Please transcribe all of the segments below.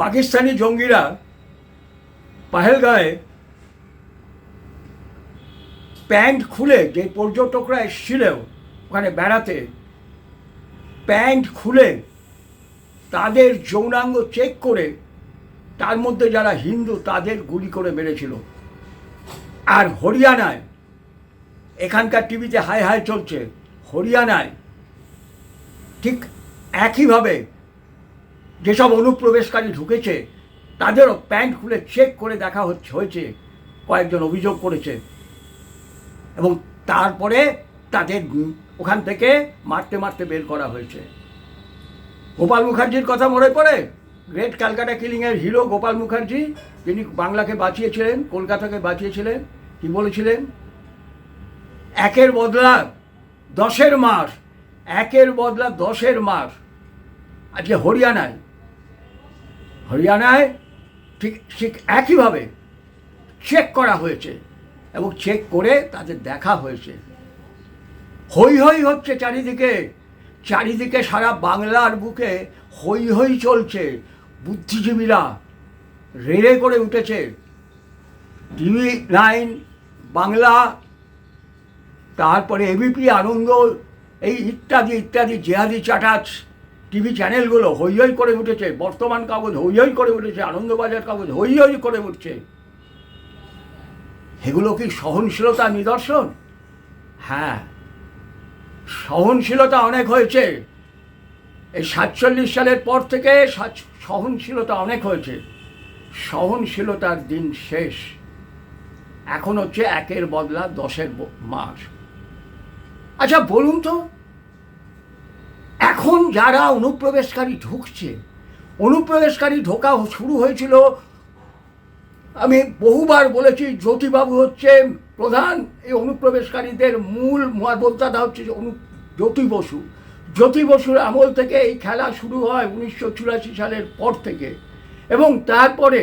পাকিস্তানি জঙ্গিরা পাহেলগাঁয়ে প্যান্ট খুলে যে পর্যটকরা এসেছিল ওখানে বেড়াতে, প্যান্ট খুলে তাদের যৌনাঙ্গ চেক করে তার মধ্যে যারা হিন্দু তাদের গুলি করে মেরেছিল। আর হরিয়ানায়, এখানকার টিভিতে হাই হাই চলছে, হরিয়ানায় ঠিক একইভাবে যেসব অনুপ্রবেশকারী ঢুকেছে, তাদেরও প্যান্ট খুলে চেক করে দেখা হচ্ছে, হয়েছে, কয়েকজন অভিযোগ করেছে। এবং তারপরে তাদের ওখান থেকে মারতে মারতে বের করা হয়েছে। গোপাল মুখার্জির কথা মনে পড়ে? গ্রেট ক্যালকাটা কিলিংয়ের হিরো গোপাল মুখার্জি, যিনি বাংলাকে বাঁচিয়েছিলেন, কলকাতাকে বাঁচিয়েছিলেন, কি বলেছিলেন? একের বদলা দশের মাস একের বদলা দশের মাস আজকে হরিয়ানায় হরিয়ানায় ঠিক ঠিক একইভাবে চেক করা হয়েছে এবং চেক করে তাদের দেখা হয়েছে। হই হই হচ্ছে চারিদিকে চারিদিকে সারা বাংলার বুকে হই হই চলছে। বুদ্ধিজীবীরা রেড়ে করে উঠেছে। টিভি নাইন, বাংলা, তারপরে এবিপি আনন্দ, এই ইত্যাদি ইত্যাদি, জেহাদি, চাটাচ টিভি চ্যানেলগুলো হই হই করে উঠেছে, বর্তমান কাগজ হই হই করে উঠেছে, আনন্দবাজার কাগজ হই হই করে উঠছে। এগুলো কি সহনশীলতা নিদর্শন? হ্যাঁ সহনশীলতা অনেক হয়েছে। এই সাতচল্লিশ সালের পর থেকে সহনশীলতা অনেক হয়েছে। সহনশীলতার দিন শেষ। এখন হচ্ছে একের বদলা দশের মাস। আচ্ছা বলুন তো এখন যারা অনুপ্রবেশকারী ঢুকছে, অনুপ্রবেশকারী ঢোকা শুরু হয়েছিল, আমি বহুবার বলেছি, জ্যোতিবাবু হচ্ছে প্রধান, এই অনুপ্রবেশকারীদের মূল মহাবোদ্ধাতা হচ্ছে যে অনু, জ্যোতি বসু। জ্যোতি বসুর আমল থেকে এই খেলা শুরু হয় উনিশশো চুরাশি সালের পর থেকে এবং তারপরে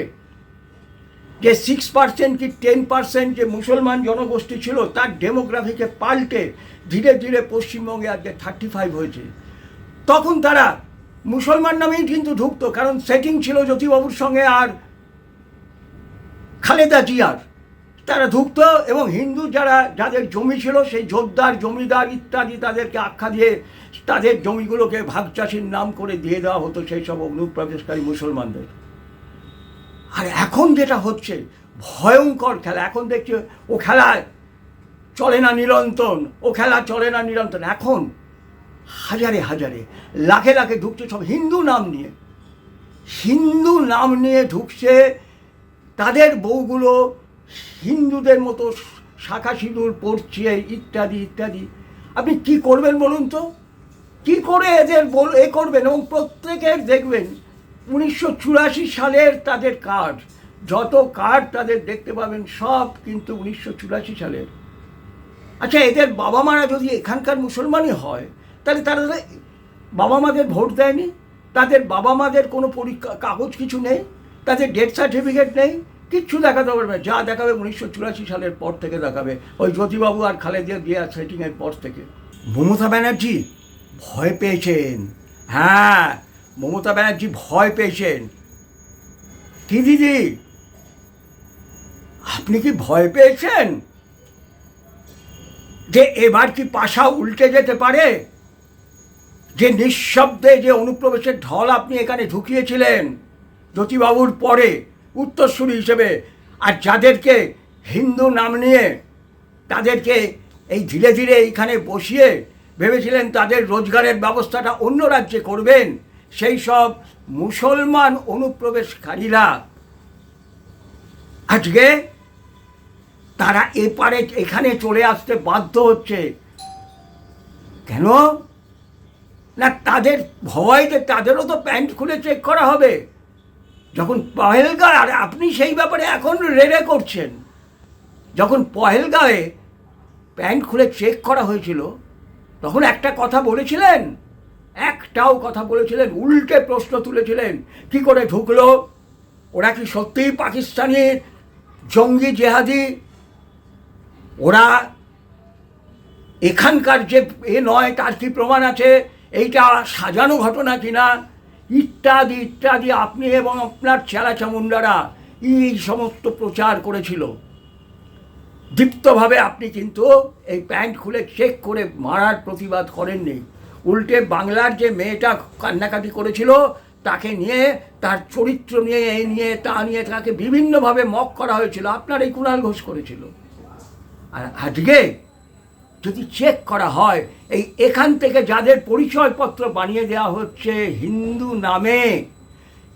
যে সিক্স পার্সেন্ট কি টেন পার্সেন্ট যে মুসলমান জনগোষ্ঠী ছিল, তার ডেমোগ্রাফিকে পাল্টে ধীরে ধীরে পশ্চিমবঙ্গে আজকে থার্টি ফাইভ হয়েছে। তখন তারা মুসলমান নামেই কিন্তু ঢুকতো, কারণ সেটিং ছিল জ্যোতিবাবুর সঙ্গে আর খালেদা জিয়ার। তারা ঢুকত এবং হিন্দু যারা, যাদের জমি ছিল, সেই জোরদার জমিদার ইত্যাদি তাদেরকে আখ্যা দিয়ে তাদের জমিগুলোকে ভাগচাষির নাম করে দিয়ে দেওয়া হতো সেই সব অনুপ্রবেশকারী মুসলমানদের। আর এখন যেটা হচ্ছে, ভয়ঙ্কর খেলা। এখন দেখছি ও খেলায় চলে না নিরন্তন ও খেলা চলে না নিরন্তন এখন হাজারে হাজারে, লাখে লাখে ঢুকছে সব হিন্দু নাম নিয়ে। হিন্দু নাম নিয়ে ঢুকছে, তাদের বউগুলো হিন্দুদের মতো শাখা সিঁদুর পড়ছে ইত্যাদি ইত্যাদি। আপনি কি করবেন বলুন তো? কি করে এদের বল, এ করবেন? এবং প্রত্যেকের দেখবেন, উনিশশো চুরাশি সালের তাদের কার্ড, যত কার্ড তাদের দেখতে পাবেন সব কিন্তু উনিশশো চুরাশি সালের। আচ্ছা এদের বাবা মারা যদি এখানকার মুসলমানই হয় তাহলে তারা বাবা মাদের ভোট দেয়নি, তাদের বাবা মাদের কোনো পরীক্ষা, কাগজ কিছু নেই, তাদের ডেথ সার্টিফিকেট নেই, কিচ্ছু দেখাতে পারবে। যা দেখাবে উনিশশো চুরাশি সালের পর থেকে দেখাবে, ওই জ্যোতিবাবু আর খালেদিয়া দিয়া সেটিংয়ের পর থেকে। মমতা ব্যানার্জি ভয় পেয়েছেন। হ্যাঁ মমতা ব্যানার্জি ভয় পেয়েছেন। কি দিদি? আপনি কি ভয় পেয়েছেন? যে এবার কি পাশা উল্টে যেতে পারে? যে নিঃশব্দে যে অনুপ্রবেশের ঢল আপনি এখানে ঢুকিয়েছিলেন, জ্যোতিবাবুর পরে, উত্তরসূরি হিসেবে, আর যাদেরকে হিন্দু নাম নিয়ে, তাদেরকে এই ধীরে ধীরে এইখানে বসিয়ে ভেবেছিলেন তাদের রোজগারের ব্যবস্থাটা অন্য রাজ্যে করবেন, সেই সব মুসলমান অনুপ্রবেশকারীরা। আজকে তারা এপারে এখানে চলে আসতে বাধ্য হচ্ছে। কেন? না, তাদের ভয় যে তাদেরও তো প্যান্ট খুলে চেক করা হবে। যখন পহেলগা আর আপনি সেই ব্যাপারে এখন রেড়ে করছেন, যখন পহেলগাঁয়ে প্যান্ট খুলে চেক করা হয়েছিল, তখন একটা কথা বলেছিলেন, একটাও কথা বলেছিলেন, উল্টে প্রশ্ন তুলেছিলেন, কি করে ঢুকলো? ওরা কি সত্যিই পাকিস্তানি জঙ্গি জেহাদি? ওরা এখানকার যে এ নয়, তার কি প্রমাণ আছে? এইটা সাজানো ঘটনা কিনা? ইত্যাদি ইত্যাদি আপনি এবং আপনার চেলা চামুন্ডারা এই সমস্ত প্রচার করেছিল। দীপ্তভাবে আপনি কিন্তু এই প্যান্ট খুলে চেক করে মারার প্রতিবাদ করেননি। উল্টে বাংলার যে মেয়েটা কান্নাকাটি করেছিল, তাকে নিয়ে, তার চরিত্র নিয়ে, এই নিয়ে, তা নিয়ে তাকে বিভিন্নভাবে মক করা হয়েছিল। আপনার এই কুণাল ঘোষ করেছিল। আর আজকে যদি চেক করা হয়, এই এখান থেকে যাদের পরিচয়পত্র বানিয়ে দেওয়া হচ্ছে, হিন্দু নামে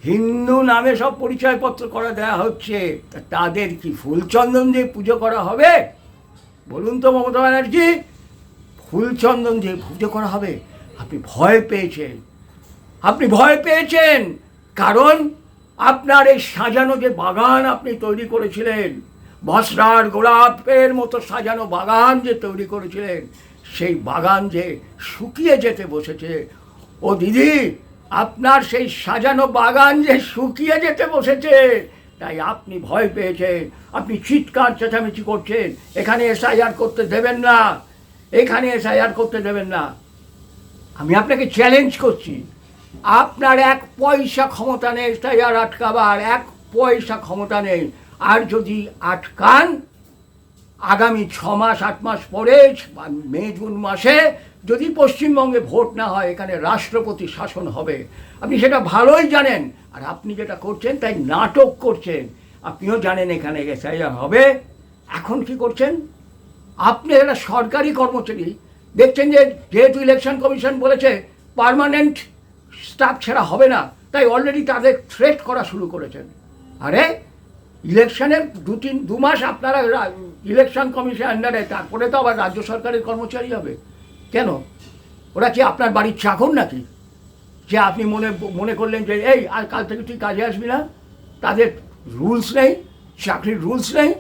হিন্দু নামে সব পরিচয়পত্র করা দেওয়া হচ্ছে তাদের কি ফুলচন্দন দিয়ে পুজো করা হবে? বলুন তো মমতা ব্যানার্জি, ফুলচন্দন দিয়ে পুজো করা হবে? আপনি ভয় পেয়েছেন। আপনি ভয় পেয়েছেন। কারণ আপনার এই সাজানো যে বাগান আপনি তৈরি করেছিলেন বসরার গোলাপের মতো সাজানো বাগান যে তৈরি করেছিলেন, সেই বাগান যে শুকিয়ে যেতে বসেছে। ও দিদি, আপনার সেই সাজানো বাগান যে শুকিয়ে যেতে বসেছে, তাই আপনি ভয় পেয়েছেন। আপনি চিৎকার, চেঁচামেচি করছেন। এখানে এসআইআর করতে দেবেন না। এখানে এসআইআর করতে দেবেন না। আমি আপনাকে চ্যালেঞ্জ করছি। আপনার এক পয়সা ক্ষমতা নেই এসআইআর আটকাবার, এক পয়সা ক্ষমতা নেই। আর যদি আটকান, আগামী ছ মাস, আট মাস পরে মে, জুন মাসে যদি পশ্চিমবঙ্গে ভোট না হয়, এখানে রাষ্ট্রপতি শাসন হবে। আপনি সেটা ভালোই জানেন, আর আপনি যেটা করছেন, তাই নাটক করছেন। আপনিও জানেন এখানে এসআইআর হবে। এখন কি করছেন? আপনি একটা সরকারি কর্মচারী, দেখছেন যে যেহেতু ইলেকশন কমিশন বলেছে, পার্মানেন্ট স্টাফ ছাড়া হবে না, তাই অলরেডি তাদের থ্রেট করা শুরু করেছেন। আরে ইলেকশনের দু তিন, দু মাস আপনারা ইলেকশন কমিশন আন্ডারে তারপরে তো আবার রাজ্য সরকারের কর্মচারী হবে। কেন? ওরা কি আপনার বাড়ির চাকর নাকি? যে আপনি মনে মনে করলেন যে, এই, আর কাল থেকে তুই কাজে আসবি না। তাদের রুলস নেই, চাকরির রুলস নেই।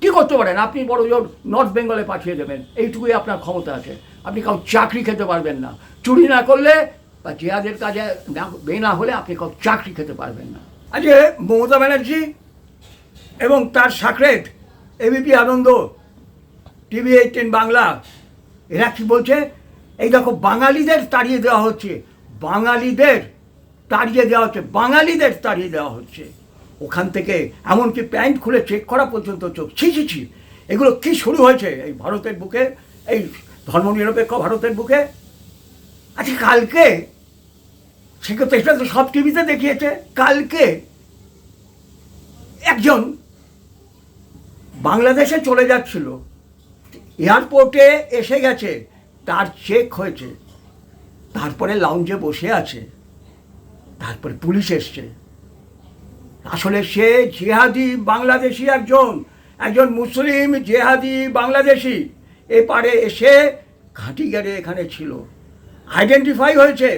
কী করতে পারেন? আপনি বড় জোর নর্থ বেঙ্গলে পাঠিয়ে দেবেন। এইটুকুই আপনার ক্ষমতা আছে। আপনি কাউ চাকরি খেতে পারবেন না। চুরি না করলে বা জেহাদের কাজে না হলে আপনি কাউ চাকরি খেতে পারবেন না। আজকে মমতা ব্যানার্জি এবং তার সাকরেত ABP Ananda, TV eighteen Bangla, এরা কি বলছে? এই দেখো, বাঙালিদের তাড়িয়ে দেওয়া হচ্ছে, বাঙালিদের তাড়িয়ে দেওয়া হচ্ছে, বাঙালিদের তাড়িয়ে দেওয়া হচ্ছে। ওখান থেকে এমনকি প্যান্ট খুলে চেক করা পর্যন্ত চোখ, ছি ছি ছি, এগুলো কি শুরু হয়েছে? এই ভারতের বুকে, এই ধর্মনিরপেক্ষ ভারতের বুকে? আচ্ছা কালকে, সেক্ষেত্রে এটা তো সব টিভিতে দেখিয়েছে, কালকে একজন বাংলাদেশে চলে যাচ্ছিল। এয়ারপোর্টে এসে গেছে, তার চেক হয়েছে, তারপরে লাউঞ্জে বসে আছে, তারপরে পুলিশ এসছে। আসলে সে জেহাদি বাংলাদেশি একজন একজন মুসলিম জেহাদি বাংলাদেশি। এপারে এসে ঘাঁটি গেড়ে এখানে ছিল। আইডেন্টিফাই হয়েছে।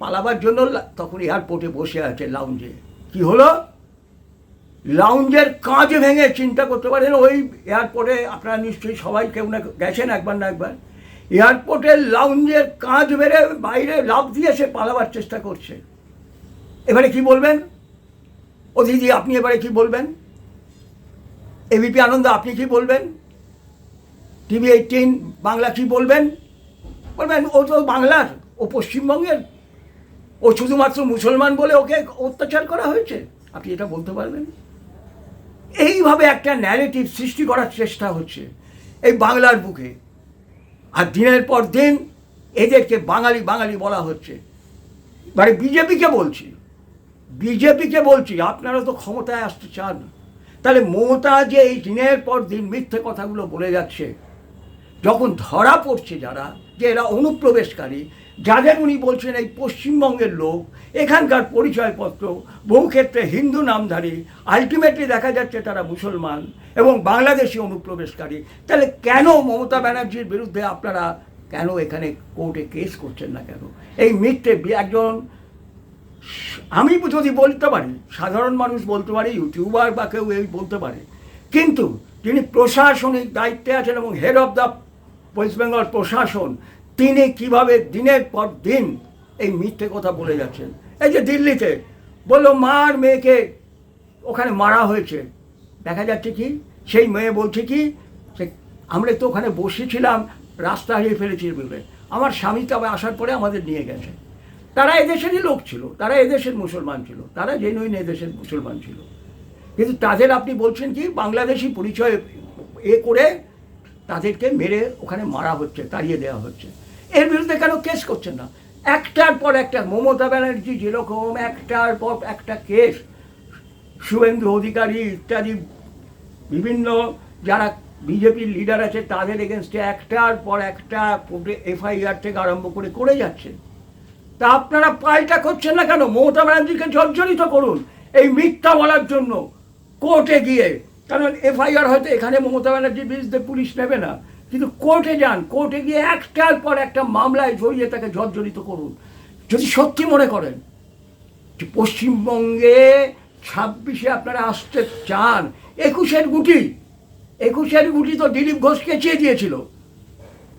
পালাবার জন্য তখন এয়ারপোর্টে বসে আছে লাউঞ্জে কি হলো? লাউঞ্জের কাঁচ ভেঙে চিন্তা করতে পারেন, ওই এয়ারপোর্টে আপনারা নিশ্চয়ই সবাই কেউ না গেছেন একবার না একবার। এয়ারপোর্টের লাউঞ্জের কাঁচ বেড়ে বাইরে লাভ দিয়ে সে পালাবার চেষ্টা করছে। এবারে কি বলবেন? ও দিদি, আপনি এবারে কি বলবেন? এবিপি আনন্দ, আপনি কি বলবেন? টিভি এইটিন, বাংলা কি বলবেন? বলবেন, ও তো বাংলার, ও পশ্চিমবঙ্গের। ও শুধুমাত্র মুসলমান বলে ওকে অত্যাচার করা হয়েছে। আপনি এটা বলতে পারবেন? এইভাবে একটা ন্যারেটিভ সৃষ্টি করার চেষ্টা হচ্ছে এই বাংলার বুকে। আর দিনের পর দিন এদেরকে বাঙালি বাঙালি বলা হচ্ছে। মানে বিজেপিকে বলছি বিজেপিকে বলছি, আপনারা তো ক্ষমতায় আসতে চান তাহলে মমতা যে এই দিনের পর দিন মিথ্যে কথাগুলো বলে যাচ্ছে যখন ধরা পড়ছে যারা, যে এরা অনুপ্রবেশকারী, যাদের উনি বলছেন এই পশ্চিমবঙ্গের লোক, এখানকার পরিচয়পত্র বহু ক্ষেত্রে হিন্দু নামধারী আলটিমেটলি দেখা যাচ্ছে তারা মুসলমান এবং বাংলাদেশি অনুপ্রবেশকারী। তাহলে কেন মমতা ব্যানার্জির বিরুদ্ধে আপনারা কেন এখানে কোর্টে কেস করছেন না কেন? এই মিথ্যে একজন আমি যদি বলতে পারি, সাধারণ মানুষ বলতে পারে, ইউটিউবার বা কেউ এই বলতে পারে, কিন্তু যিনি প্রশাসনিক দায়িত্বে আছেন এবং হেড অফ দ্য বেঙ্গল প্রশাসন তিনি কীভাবে দিনের পর দিন এই মিথ্যে কথা বলে যাচ্ছেন? এই যে দিল্লিতে বলল, মার মেয়েকে ওখানে মারা হয়েছে। দেখা যাচ্ছে কি, সেই মেয়ে বলছে কি আমরা তো ওখানে বসেছিলাম, রাস্তা হারিয়ে ফেলেছি বলে। আমার স্বামী তবে আসার পরে আমাদের নিয়ে গেছে। তারা এদেশেরই লোক ছিল, তারা এদেশের মুসলমান ছিল, তারা জেনুইন এদেশের মুসলমান ছিল। কিন্তু তাদের আপনি বলছেন কি, বাংলাদেশি পরিচয় এ করে তাদেরকে মেরে ওখানে মারা হচ্ছে, তাড়িয়ে দেওয়া হচ্ছে। এর বিরুদ্ধে কেন কেস করছেন না? একটার পর একটা, মমতা ব্যানার্জি যেরকম একটার পর একটা কেস, শুভেন্দু অধিকারী ইত্যাদি, বিভিন্ন যারা বিজেপির লিডার আছে, তাদের এগেনস্টে একটার পর একটা এফআইআর থেকে আরম্ভ করে করে যাচ্ছে। তা আপনারা পাল্টা করছেন না কেন? মমতা ব্যানার্জিকে জর্জরিত করুন। এই মিথ্যা বলার জন্য কোর্টে গিয়ে কারণ এফআইআর হয়তো এখানে মমতা ব্যানার্জির বিরুদ্ধে পুলিশ নেবে না। কিন্তু কোর্টে যান, কোর্টে গিয়ে একটার পর একটা মামলায় জড়িয়ে তাকে জর্জরিত করুন। যদি সত্যি মনে করেন যে পশ্চিমবঙ্গে ছাব্বিশে আপনারা আসতে চান, একুশের গুটি একুশের গুটি তো দিলীপ ঘোষ কেচিয়ে দিয়েছিল।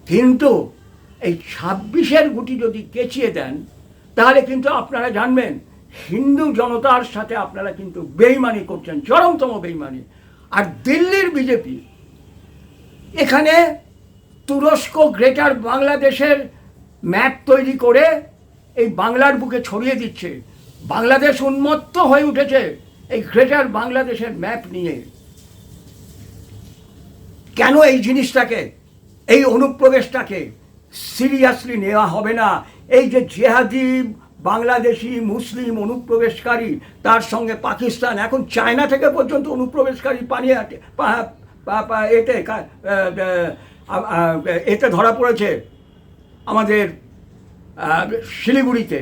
কিন্তু এই ছাব্বিশের গুটি যদি কেচিয়ে দেন, তাহলে কিন্তু আপনারা জানবেন হিন্দু জনতার সাথে আপনারা কিন্তু বেইমানি করছেন, চরমতম বেইমানি। আর দিল্লির বিজেপি, এখানে তুরস্ক, গ্রেটার বাংলাদেশের ম্যাপ তৈরি করে এই বাংলার বুকে ছড়িয়ে দিচ্ছে। বাংলাদেশ উন্মত্ত হয়ে উঠেছে এই গ্রেটার বাংলাদেশের ম্যাপ নিয়ে। কেন এই জিনিসটাকে, এই অনুপ্রবেশটাকে সিরিয়াসলি নেওয়া হবে না? এই যে জেহাদি বাংলাদেশি, মুসলিম অনুপ্রবেশকারী, তার সঙ্গে পাকিস্তান, এখন চায়না থেকে পর্যন্ত অনুপ্রবেশকারী পানি এতে এতে ধরা পড়েছে আমাদের শিলিগুড়িতে।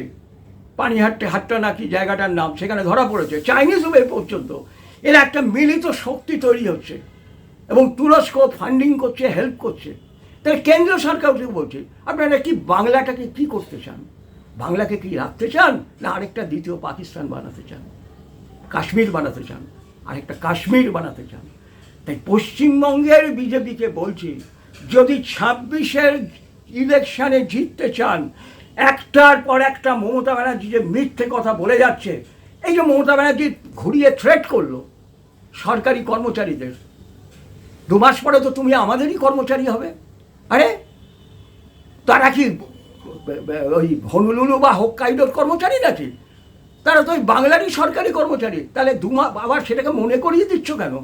পানিহাট্টে হাট্টা নাকি জায়গাটার নাম, সেখানে ধরা পড়েছে। চাইনিজ ওয়ে পর্যন্ত। এর একটা মিলিত শক্তি তৈরি হচ্ছে এবং তুরস্ক ফান্ডিং করছে হেল্প করছে। তাহলে কেন্দ্রীয় সরকারকে বলছে, আপনারা কি বাংলাটাকে কি করতে চান? বাংলাকে কি রাখতে চান না আরেকটা দ্বিতীয় পাকিস্তান বানাতে চান? কাশ্মীর বানাতে চান? আরেকটা কাশ্মীর বানাতে চান? তাই পশ্চিমবঙ্গের বিজেপিকে বলছি, যদি ছাব্বিশের ইলেকশনে জিততে চান, একটার পর একটা মমতা ব্যানার্জি যে মিথ্যে কথা বলে যাচ্ছে, এই যে মমতা ব্যানার্জি ঘুরিয়ে থ্রেট করল সরকারি কর্মচারীদের। দু মাস পরে তো তুমি আমাদেরই কর্মচারী হবে। আরে, তারা কি ওই হনুলুলু বা হোক্কাইডোর কর্মচারী নাকি? তারা তো ওই বাংলারই সরকারি কর্মচারী। তাহলে দু মাস আবার সেটাকে মনে করিয়ে দিচ্ছ কেন?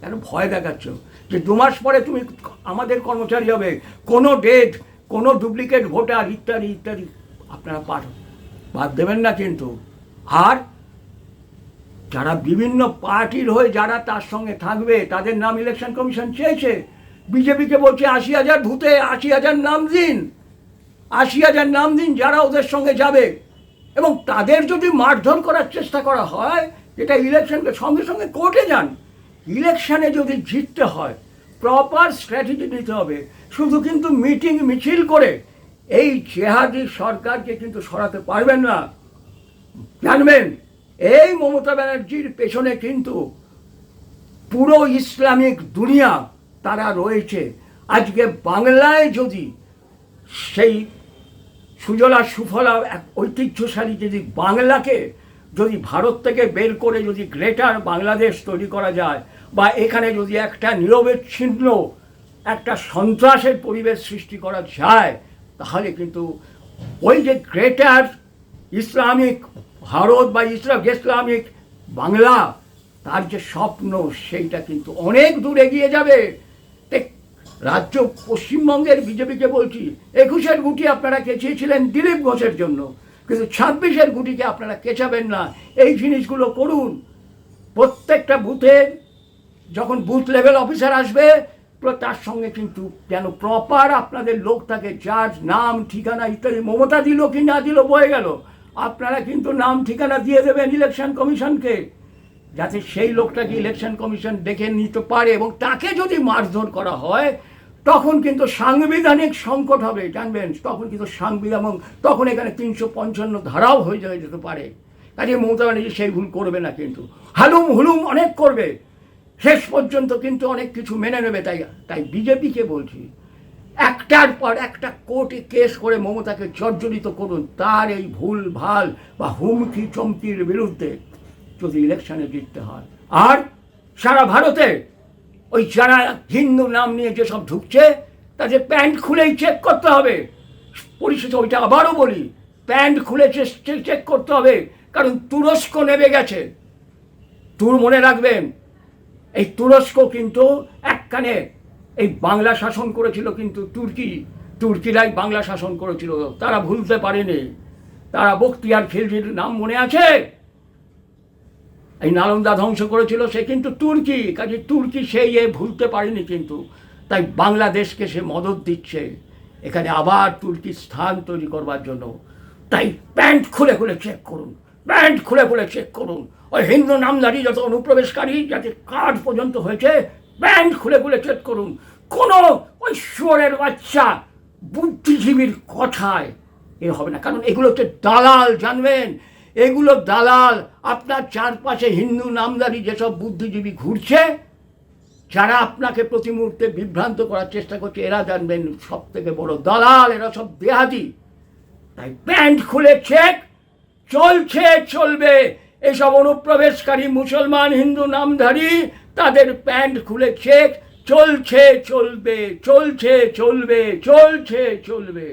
কেন ভয় দেখাচ্ছ? যে দু মাস পরে তুমি আমাদের কর্মচারী হবে। কোনো ডেট কোনো ডুপ্লিকেট ভোটার ইত্যাদি ইত্যাদি আপনারা পাঠ, বাদ দেবেন না কিন্তু। আর যারা বিভিন্ন পার্টির হয়ে যারা তার সঙ্গে থাকবে, তাদের নাম ইলেকশন কমিশন চেয়েছে। বিজেপিকে বলছে আশি হাজার, ভূতে আশি হাজার নাম দিন। আশি হাজার নাম দিন, যারা ওদের সঙ্গে যাবে। এবং তাদের যদি মারধর করার চেষ্টা করা হয়, যেটা ইলেকশনকে সঙ্গে সঙ্গে কোর্টে যান, ইলেকশনে যদি জিততে হয় প্রপার স্ট্র্যাটেজি নিতে হবে। শুধু কিন্তু মিটিং মিছিল করে এই জেহাদি সরকারকে কিন্তু সরাতে পারবেন না। জানবেন, এই মমতা ব্যানার্জির পেছনে কিন্তু পুরো ইসলামিক দুনিয়া তারা রয়েছে। আজকে বাংলায় যদি সেই সুজলা সুফলা এক ঐতিহ্যশালী যদি বাংলাকে, যদি ভারত থেকে বের করে যদি গ্রেটার বাংলাদেশ তৈরি করা যায়, বা এখানে যদি একটা নিরবিচ্ছিন্ন, একটা সন্ত্রাসের পরিবেশ সৃষ্টি করা যায়, তাহলে কিন্তু ওই যে গ্রেটার ইসলামিক ভারত বা ইসলাম, ইসলামিক বাংলা, তার যে স্বপ্ন, সেইটা কিন্তু অনেক দূর এগিয়ে যাবে। রাজ্য পশ্চিমবঙ্গের বিজেপিকে বলছি, একুশের গুটি আপনারা কেচিয়েছিলেন দিলীপ ঘোষের জন্য, কিন্তু ছাব্বিশের গুটিকে আপনারা কেচাবেন না, এই জিনিসগুলো করুন। প্রত্যেকটা বুথে যখন বুথ লেভেল অফিসার আসবে তার সঙ্গে কিন্তু যেন প্রপার আপনাদের লোক থাকে যার নাম, ঠিকানা ইত্যাদি, মমতা দিল কি না দিল বয়ে গেল। আপনারা কিন্তু নাম, ঠিকানা দিয়ে দেবেন ইলেকশন কমিশনকে, যাতে সেই লোকটাকে ইলেকশন কমিশন দেখে নিতে পারে এবং তাকে যদি মারধর করা হয় তখন কিন্তু সাংবিধানিক সংকট হবে, জানবেন? তখন কিন্তু সাংবিধান তখন এখানে তিনশো পঞ্চান্ন ধারাও হয়ে যাবে যেতে পারে। কাজে মমতা ব্যানার্জি সেই ভুল করবে না কিন্তু। হালুম হুলুম অনেক করবে। শেষ পর্যন্ত কিন্তু অনেক কিছু মেনে নেবে, তাই তাই বিজেপিকে বলছি। একটার পর একটা কোর্টে কেস করে মমতাকে জর্জরিত করুন, তার এই ভুল, ভালো বা হুমকি, চমকির বিরুদ্ধে যদি ইলেকশনে জিততে হয়। আর সারা ভারতে ওই যারা হিন্দু নাম নিয়ে যেসব ঢুকছে, তাদের প্যান্ট খুলেই চেক করতে হবে। পরিশেষে ওইটা আবারও বলি, প্যান্ট খুলে চেক করতে হবে, কারণ তুরস্ক নেমে গেছে। তুর মনে রাখবেন, এই তুরস্ক কিন্তু একখানে, এই বাংলা শাসন করেছিল কিন্তু তুর্কি, তুর্কিরাই বাংলা শাসন করেছিল, তারা ভুলতে পারেনি। তারা বক্তিয়ার খিলজির নাম মনে আছে? এই নালন্দা ধ্বংস করেছিল সে কিন্তু তুর্কি, কাজে তুর্কি সেই এ ভুলতে পারেনি কিন্তু। তাই বাংলাদেশকে সে মদত দিচ্ছে, এখানে আবার তুর্কির স্থান তৈরি করবার জন্য। তাই প্যান্ট খুলে খুলে চেক করুন, প্যান্ট খুলে খুলে চেক করুন। ওই হিন্দু নামধারী যত অনুপ্রবেশকারী, যাতে কার্ড পর্যন্ত হয়েছে, প্যান্ট খুলে খুলে চেক করুন। কোনো ওই শুয়োরের বাচ্চা বুদ্ধিজীবীর কথায় এ হবে না, কারণ এগুলো হচ্ছে দালাল, জানবেন? এগুলো দালাল, আপনার চারপাশে হিন্দু নামদারি যেসব বুদ্ধিজীবী ঘুরছে, যারা আপনাকে প্রতি মুহূর্তে বিভ্রান্ত করার চেষ্টা করছে, এরা জানবেন সব থেকে বড় দালাল, এরা সব দেহাদি তাই প্যান্ট খুলে চেক চলছে, চলবে। এসব অনুপ্রবেশকারী মুসলমান, হিন্দু নামধারী, তাদের প্যান্ট খুলে চেক চলছে, চলবে চলছে চলবে চলছে, চলবে।